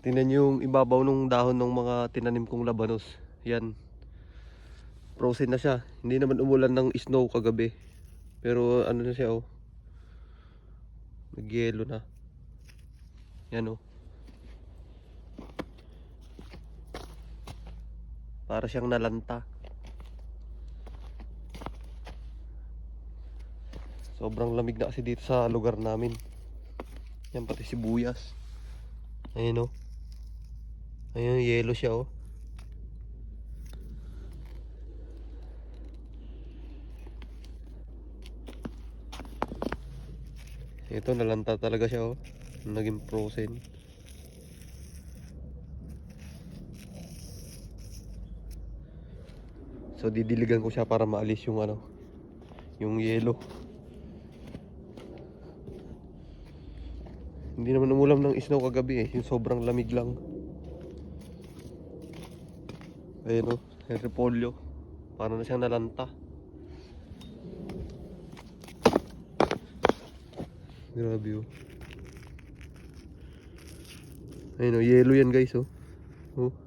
Tingnan nyo yung ibabaw ng dahon ng mga tinanim kong labanos. Yan. Frozen na siya. Hindi naman umulan ng snow kagabi. Pero ano na siya oh. Nagyelo na. Yan oh. Para siyang nalanta. Sobrang lamig na kasi dito sa lugar namin. Yan pati sibuyas. Ayun oh. Ayun, yellow siya oh. Ito nalanta talaga siya oh. Naging frozen. So didiligan ko siya para maalis yung ano, yung yellow. Hindi naman umulam ng snow kagabi eh, yung sobrang lamig lang. Ayun oh, yung repolyo. Paano na siyang nalanta. Grabe oh. Ayun oh, yellow yan guys oh. Oh.